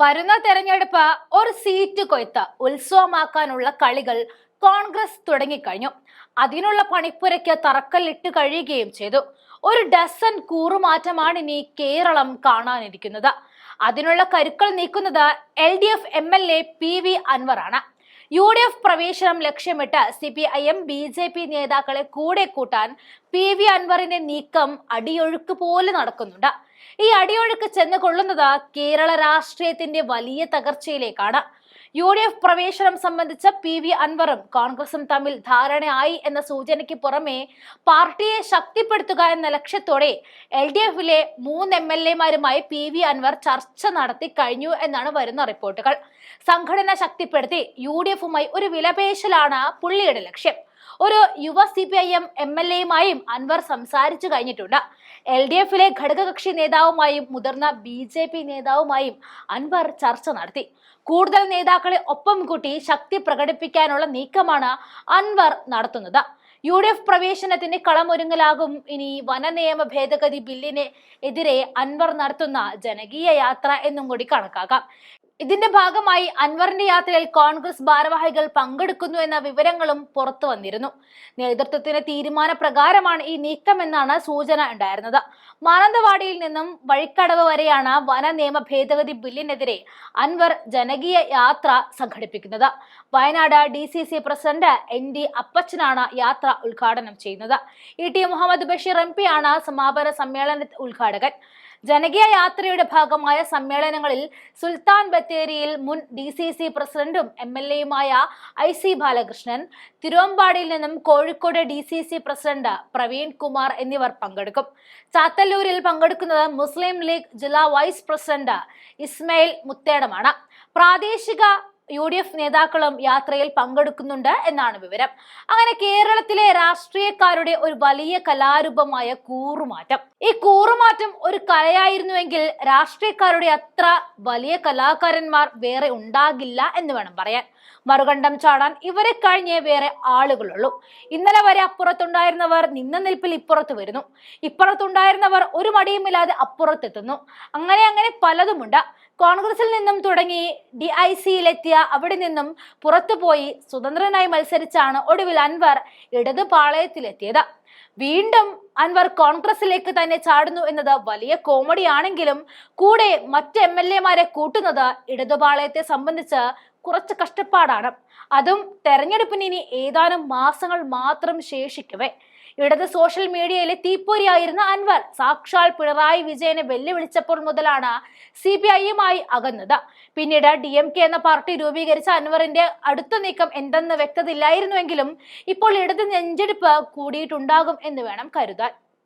വരുന്ന തെരഞ്ഞെടുപ്പ് ഒരു സീറ്റ് കൊയ്ത്ത് ഉത്സവമാക്കാനുള്ള കളികൾ കോൺഗ്രസ് തുടങ്ങിക്കഴിഞ്ഞു. അതിനുള്ള പണിപ്പുരയ്ക്ക് തറക്കല്ലിട്ട് കഴിയുകയും ചെയ്തു. ഒരു ഡസൻ കൂറുമാറ്റമാണ് ഇനി കേരളം കാണാനിരിക്കുന്നത്. അതിനുള്ള കരുക്കൾ നീക്കുന്നത് L D F M L A P V അൻവറാണ്. U D F പ്രവേശനം ലക്ഷ്യമിട്ട് C P I M B J P നേതാക്കളെ കൂടെ കൂട്ടാൻ പി വി അൻവറിന്റെ നീക്കം അടിയൊഴുക്ക് പോലെ നടക്കുന്നുണ്ട്. ഈ അടിയൊഴുക്ക് ചെന്ന് കൊള്ളുന്നത് കേരള രാഷ്ട്രീയത്തിന്റെ വലിയ തകർച്ചയിലേക്കാണ്. യു ഡി എഫ് പ്രവേശനം സംബന്ധിച്ച പി വി അൻവറും കോൺഗ്രസും തമ്മിൽ ധാരണയായി എന്ന സൂചനയ്ക്ക് പുറമെ പാർട്ടിയെ ശക്തിപ്പെടുത്തുക എന്ന ലക്ഷ്യത്തോടെ എൽ ഡി എഫിലെ മൂന്ന് എം എൽ എമാരുമായി പി വി അൻവർ ചർച്ച നടത്തി കഴിഞ്ഞു എന്നാണ് വരുന്ന റിപ്പോർട്ടുകൾ. സംഘടന ശക്തിപ്പെടുത്തി യു ഡി എഫുമായി ഒരു വിലപേശലാണ് പുള്ളിയുടെ ലക്ഷ്യം. ഒരു യുവ C P I M M L എയുമായും Anvar സംസാരിച്ചു കഴിഞ്ഞിട്ടുണ്ട്. എൽ ഡി എഫിലെ ഘടകകക്ഷി നേതാവുമായും മുതിർന്ന ബി ജെ പി നേതാവുമായും അൻവർ ചർച്ച നടത്തി. കൂടുതൽ നേതാക്കളെ ഒപ്പം കൂട്ടി ശക്തി പ്രകടിപ്പിക്കാനുള്ള നീക്കമാണ് അൻവർ നടത്തുന്നത്. യു ഡി എഫ് പ്രവേശനത്തിന് കളമൊരുങ്ങലാകും ഇനി വനനിയമ ഭേദഗതി ബില്ലിന് എതിരെ അൻവർ നടത്തുന്ന ജനകീയ യാത്ര എന്നും കൂടി കണക്കാക്കാം. ഇതിന്റെ ഭാഗമായി അൻവറിന്റെ യാത്രയിൽ കോൺഗ്രസ് ഭാരവാഹികൾ പങ്കെടുക്കുന്നു എന്ന വിവരങ്ങളും പുറത്തു വന്നിരുന്നു. നേതൃത്വത്തിന്റെ തീരുമാനപ്രകാരമാണ് ഈ നീക്കമെന്നാണ് സൂചന ഉണ്ടായിരുന്നത്. മാനന്തവാടിയിൽ നിന്നും വഴിക്കടവ് വരെയാണ് വന നിയമ ഭേദഗതി ബില്ലിനെതിരെ അൻവർ ജനകീയ യാത്ര സംഘടിപ്പിക്കുന്നത്. Wayanad D C C president N D അപ്പച്ചനാണ് യാത്ര ഉദ്ഘാടനം ചെയ്യുന്നത്. E T Muhammad Basheer M P ആണ് സമാപന സമ്മേളന ഉദ്ഘാടകൻ. ജനകീയ യാത്രയുടെ ഭാഗമായ സമ്മേളനങ്ങളിൽ സുൽത്താൻ ബത്തേരിയിൽ മുൻ ഡി സി സി പ്രസിഡന്റും എം എൽ എയുമായ ഐ സി ബാലകൃഷ്ണൻ തിരുവമ്പാടിയിൽ നിന്നും Kozhikode D C C president Praveen Kumar എന്നിവർ പങ്കെടുക്കും. ചാത്തല്ലൂരിൽ പങ്കെടുക്കുന്നത് മുസ്ലിം ലീഗ് ജില്ലാ വൈസ് പ്രസിഡന്റ് ഇസ്മയിൽ മുത്തേടമാണ്. പ്രാദേശിക യു ഡി എഫ് നേതാക്കളും യാത്രയിൽ പങ്കെടുക്കുന്നുണ്ട് എന്നാണ് വിവരം. അങ്ങനെ കേരളത്തിലെ രാഷ്ട്രീയക്കാരുടെ ഒരു വലിയ കലാരൂപമായ കൂറുമാറ്റം. ഈ കൂറുമാറ്റം ഒരു കലയായിരുന്നുവെങ്കിൽ രാഷ്ട്രീയക്കാരുടെ അത്ര വലിയ കലാകാരന്മാർ വേറെ ഉണ്ടാകില്ല എന്ന് വേണം പറയാൻ. മറുകണ്ഠം ചാടാൻ ഇവരെ കഴിഞ്ഞേ വേറെ ആളുകളുള്ളൂ. ഇന്നലെ വരെ അപ്പുറത്തുണ്ടായിരുന്നവർ നിന്ന നിൽപ്പിൽ ഇപ്പുറത്ത് വരുന്നു. ഇപ്പുറത്തുണ്ടായിരുന്നവർ ഒരു മടിയുമില്ലാതെ അപ്പുറത്തെത്തുന്നു. അങ്ങനെ അങ്ങനെ പലതുമുണ്ട്. കോൺഗ്രസിൽ നിന്നും തുടങ്ങി ഡി ഐ സിയിലെത്തിയ അവിടെ നിന്നും പുറത്തുപോയി സ്വതന്ത്രനായി മത്സരിച്ചാണ് ഒടുവിൽ അൻവർ ഇടത് പാളയത്തിലെത്തിയത് വീണ്ടും അൻവർ കോൺഗ്രസിലേക്ക് തന്നെ ചാടുന്നു എന്നത് വലിയ കോമഡിയാണെങ്കിലും കൂടെ മറ്റ് എം എൽ എമാരെ കൂട്ടുന്നത് ഇടതുപാളയത്തെ സംബന്ധിച്ച് കുറച്ച് കഷ്ടപ്പാടാണ്. അതും തെരഞ്ഞെടുപ്പിന് ഇനി ഏതാനും മാസങ്ങൾ മാത്രം ശേഷിക്കവേ. ഇടത് സോഷ്യൽ മീഡിയയിലെ തീപ്പൊരിയായിരുന്ന അൻവർ സാക്ഷാൽ പിണറായി വിജയനെ വെല്ലുവിളിച്ചപ്പോൾ മുതലാണ് സി പി ഐയുമായി അകന്നത്. പിന്നീട് ഡി എം കെ എന്ന പാർട്ടി രൂപീകരിച്ച അൻവറിന്റെ അടുത്ത നീക്കം എന്തെന്ന് വ്യക്തതയില്ലായിരുന്നുവെങ്കിലും ഇപ്പോൾ ഇടത് നെഞ്ചെടുപ്പ് കൂടിയിട്ടുണ്ടാകും എന്ന് വേണം കരുതാൻ.